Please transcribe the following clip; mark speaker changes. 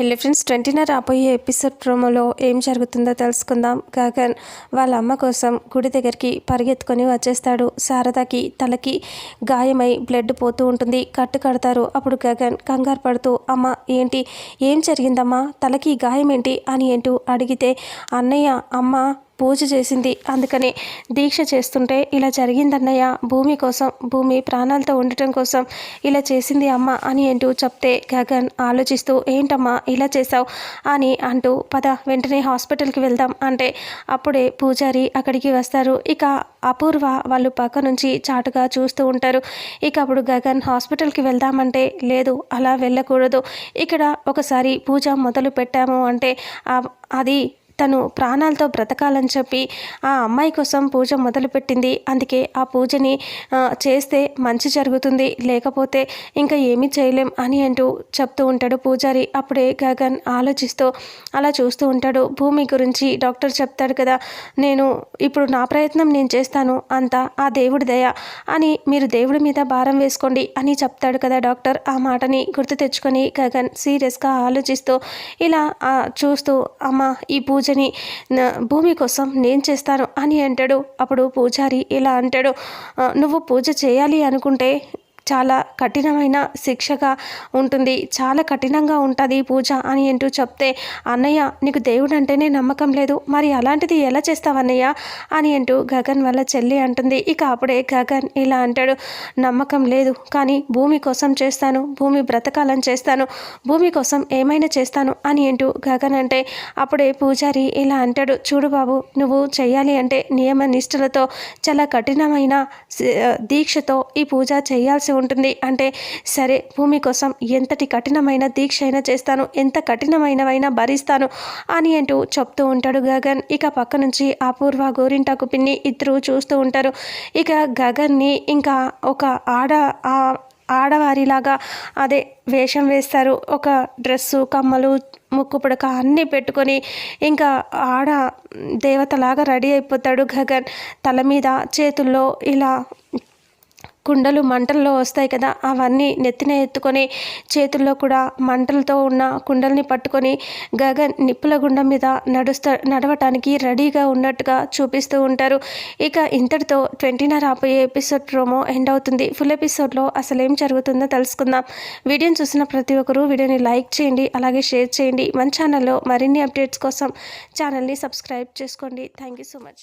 Speaker 1: Hello friends ట్వంటీన రాబోయే episode ప్రోమోలో ఏం జరుగుతుందో తెలుసుకుందాం. గగన్ వాళ్ళ అమ్మ కోసం గుడి దగ్గరికి పరిగెత్తుకొని వచ్చేస్తాడు. శారదకి తలకి గాయమై బ్లడ్ పోతూ ఉంటుంది. కట్టు కడతారు. అప్పుడు గగన్ కంగారు పడుతూ అమ్మ ఏంటి? ఏం జరిగిందమ్మా? తలకి గాయం ఏంటి అని ఏంటూ అడిగితే అన్నయ్య అమ్మ పూజ చేసింది. అందుకని దీక్ష చేస్తుంటే ఇలా జరిగిందన్నయ్య. భూమి కోసం భూమి ప్రాణాలతో ఉండటం కోసం ఇలా చేసింది అమ్మ అని అంటూ చెప్తే గగన్ ఆలోచిస్తూ ఏంటమ్మా ఇలా చేసావు అని అంటూ పద వెంటనే హాస్పిటల్కి వెళ్దాం. అంటే అప్పుడే పూజారి అక్కడికి వస్తారు. ఇక అపూర్వ వాళ్ళు పక్క నుంచి చాటుగా చూస్తూ ఉంటారు. ఇక అప్పుడు గగన్ హాస్పిటల్కి వెళ్దామంటే లేదు అలా వెళ్ళకూడదు. ఇక్కడ ఒకసారి పూజ మొదలు పెట్టాము అంటే అది తను ప్రాణాలతో బ్రతకాలని చెప్పి ఆ అమ్మాయి కోసం పూజ మొదలుపెట్టింది. అందుకే ఆ పూజని చేస్తే మంచి జరుగుతుంది. లేకపోతే ఇంకా ఏమీ చేయలేం అని అంటూ చెప్తూ ఉంటాడు పూజారి. అప్పుడే గగన్ ఆలోచిస్తూ అలా చూస్తూ ఉంటాడు. భూమి గురించి డాక్టర్ చెప్తాడు కదా నేను ఇప్పుడు నా ప్రయత్నం నేను చేస్తాను. అంతా ఆ దేవుడి దయ అని మీరు దేవుడి మీద భారం వేసుకోండి అని చెప్తాడు కదా డాక్టర్. ఆ మాటని గుర్తు తెచ్చుకొని గగన్ సీరియస్గా ఆలోచిస్తూ ఇలా చూస్తూ అమ్మ ఈ పూజ పూజని భూమి కోసం నేను చేస్తాను అని అంటాడు. అప్పుడు పూజారి ఇలా అంటాడు నువ్వు పూజ చేయాలి అనుకుంటే చాలా కఠినమైన శిక్షగా ఉంటుంది. చాలా కఠినంగా ఉంటుంది పూజ అని అంటూ చెప్తే అన్నయ్య నీకు దేవుడు అంటేనే నమ్మకం లేదు. మరి అలాంటిది ఎలా చేస్తావన్నయ్య అని అంటూ గగన్ వల్ల చెల్లి అంటుంది. ఇక అప్పుడే గగన్ ఇలా అంటాడు నమ్మకం లేదు. కానీ భూమి కోసం చేస్తాను. భూమి బ్రతకాలని చేస్తాను. భూమి కోసం ఏమైనా చేస్తాను. అని అంటూ గగన్ అంటే అప్పుడే పూజారి ఇలా అంటాడు చూడు బాబు నువ్వు చేయాలి అంటే నియమ నిష్ఠలతో చాలా కఠినమైన దీక్షతో ఈ పూజ చేయాల్సి ఉంటుంది. అంటే సరే భూమి కోసం ఎంతటి కఠినమైన దీక్ష అయినా చేస్తాను ఎంత కఠినమైనవైనా భరిస్తాను అని అంటూ చెప్తూ ఉంటాడు గగన్. ఇక పక్క నుంచి అపూర్వ గోరింటాకు పిన్ని ఇద్దరు చూస్తూ ఉంటారు. ఇక గగన్ని ఇంకా ఒక ఆడ ఆడవారిలాగా అదే వేషం వేస్తారు. ఒక డ్రెస్సు కమ్మలు ముక్కు పుడక అన్నీ పెట్టుకొని ఇంకా ఆడ దేవతలాగా రెడీ అయిపోతాడు గగన్. తల మీద చేతుల్లో ఇలా కుండలు మంటల్లో వస్తాయి కదా అవన్నీ నెత్తిన ఎత్తుకొని చేతుల్లో కూడా మంటలతో ఉన్న కుండల్ని పట్టుకొని గగన్ నిప్పుల గుండం మీద నడుస్తా నడవటానికి రెడీగా ఉన్నట్టుగా చూపిస్తూ ఉంటారు. ఇక ఇంతటితో ట్వంటీన రాబోయే ఎపిసోడ్ ప్రోమో ఎండ్ అవుతుంది. ఫుల్ ఎపిసోడ్లో అసలు ఏం జరుగుతుందో తెలుసుకుందాం. వీడియోని చూసిన ప్రతి ఒక్కరూ వీడియోని లైక్ చేయండి అలాగే షేర్ చేయండి. మన ఛానల్లో మరిన్ని అప్డేట్స్ కోసం ఛానల్ని సబ్స్క్రైబ్ చేసుకోండి. Thank you so much.